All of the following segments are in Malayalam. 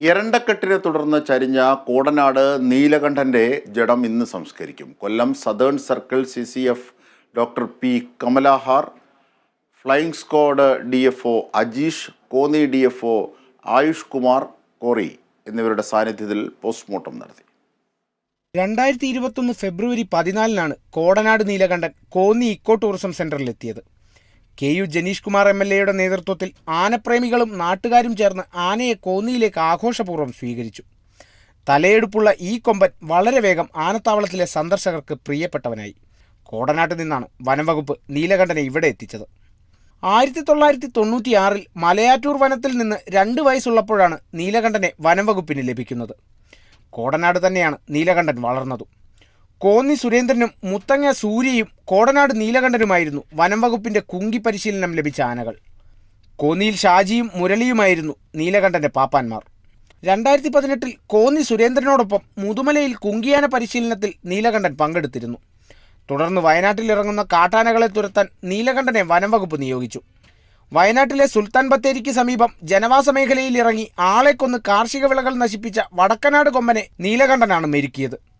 എരണ്ടക്കെട്ടിനെ തുടർന്ന് ചരിഞ്ഞ കോടനാട് നീലകണ്ഠന്റെ ജഡം ഇന്ന് സംസ്കരിക്കും. Kollam southern circle C C F doctor P Kamalahar flying squad D F O Ajeesh Konni D F O Ayush Kumar Kori എന്നിവരുടെ സാന്നിധ്യത്തിൽ പോസ്റ്റ്മോർട്ടം നടത്തി. രണ്ടായിരത്തി ഇരുപത്തൊന്ന് ഫെബ്രുവരി പതിനാലിനാണ് Kodanad Neelakandan Konni eco tourism സെന്ററിലെത്തിയത്. K U Janeesh Kumar M L എയുടെ നേതൃത്വത്തിൽ ആനപ്രേമികളും നാട്ടുകാരും ചേർന്ന് ആനയെ കോന്നിയിലേക്ക് ആഘോഷപൂർവം സ്വീകരിച്ചു. തലയെടുപ്പുള്ള ഈ കൊമ്പൻ വളരെ വേഗം ആനത്താവളത്തിലെ സന്ദർശകർക്ക് പ്രിയപ്പെട്ടവനായി. കോടനാട്ട് നിന്നാണ് വനംവകുപ്പ് നീലകണ്ഠനെ ഇവിടെ എത്തിച്ചത്. ആയിരത്തി തൊള്ളായിരത്തി തൊണ്ണൂറ്റിയാറിൽ മലയാറ്റൂർ വനത്തിൽ നിന്ന് രണ്ട് വയസ്സുള്ളപ്പോഴാണ് നീലകണ്ഠനെ വനംവകുപ്പിന് ലഭിക്കുന്നത്. കോടനാട് തന്നെയാണ് നീലകണ്ഠൻ വളർന്നതും. കോന്നി സുരേന്ദ്രനും മുത്തങ്ങ സൂര്യയും കോടനാട് നീലകണ്ഠനുമായിരുന്നു വനം വകുപ്പിന്റെ കുങ്കി പരിശീലനം ലഭിച്ച ആനകൾ. കോന്നിയിൽ ഷാജിയും മുരളിയുമായിരുന്നു നീലകണ്ഠന്റെ പാപ്പാന്മാർ. രണ്ടായിരത്തി പതിനെട്ടിൽ കോന്നി സുരേന്ദ്രനോടൊപ്പം മുതുമലയിൽ കുങ്കിയാന പരിശീലനത്തിൽ നീലകണ്ഠൻ പങ്കെടുത്തിരുന്നു. തുടർന്ന് വയനാട്ടിൽ ഇറങ്ങുന്ന കാട്ടാനകളെ തുരത്താൻ നീലകണ്ഠനെ വനം വകുപ്പ് നിയോഗിച്ചു. വയനാട്ടിലെ സുൽത്താൻ ബത്തേരിക്ക് സമീപം ജനവാസ മേഖലയിൽ ഇറങ്ങി ആളെ കൊന്ന് കാർഷിക വിളകൾ നശിപ്പിച്ച വടക്കനാട് കൊമ്പനെ നീലകണ്ഠനാണ് മെരുക്കിയത്.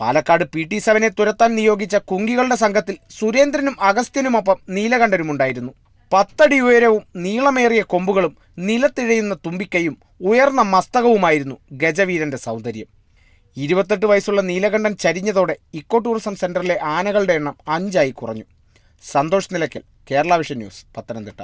പാലക്കാട് പി ടി സെവനെ തുരത്താൻ നിയോഗിച്ച കുങ്കികളുടെ സംഘത്തിൽ സുരേന്ദ്രനും അഗസ്ത്യനുമൊപ്പം നീലകണ്ഠനുമുണ്ടായിരുന്നു. പത്തടി ഉയരവും നീളമേറിയ കൊമ്പുകളും നിലത്തിഴയുന്ന തുമ്പിക്കയും ഉയർന്ന മസ്തകവുമായിരുന്നു ഗജവീരന്റെ സൗന്ദര്യം. ഇരുപത്തെട്ട് വയസ്സുള്ള നീലകണ്ഠൻ ചരിഞ്ഞതോടെ ഇക്കോ ടൂറിസം സെന്ററിലെ ആനകളുടെ എണ്ണം അഞ്ചായി കുറഞ്ഞു. Santhosh Nilakkal Kerala vision news Pathanamthitta.